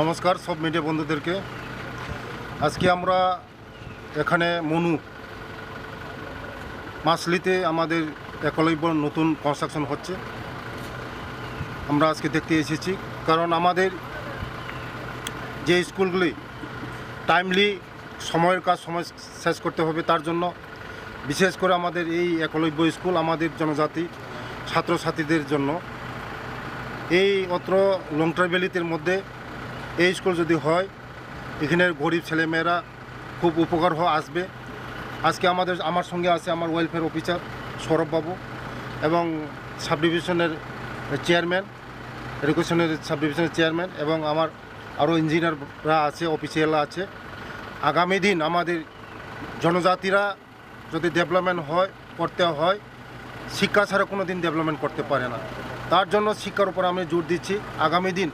নমস্কার, সব মিডিয়া বন্ধুদেরকে। আজকে আমরা এখানে মনু মাসলিতে আমাদের একলব্য নতুন কনস্ট্রাকশন হচ্ছে। আমরা আজকে দেখতে এসেছি, কারণ আমাদের যে স্কুলগুলি টাইমলি সময়ের কাজ সময় শেষ করতে হবে তার জন্য, বিশেষ করে আমাদের এই একলব্য স্কুল আমাদের জনজাতি, ছাত্রছাত্রীদের জন্য। এই অত্র লংটার ভ্যালিতের মধ্যে এই স্কুল যদি হয়, এখানের গরিব ছেলেমেয়েরা খুব উপকার হয়ে আসবে। আজকে আমাদের, আমার সঙ্গে আছে আমার ওয়েলফেয়ার অফিসার সৌরভবাবু এবং সাব ডিভিশনের চেয়ারম্যান এডুকেশনের সাব ডিভিশনের চেয়ারম্যান এবং আমার আরও ইঞ্জিনিয়াররা আছে অফিসিয়ালরা আছে। আগামী দিন আমাদের জনজাতিরা যদি ডেভেলপমেন্ট হয়, করতে হয়, শিক্ষা ছাড়া কোনো দিন ডেভেলপমেন্ট করতে পারে না। তার জন্য শিক্ষার উপর আমি জোর দিচ্ছি। আগামী দিন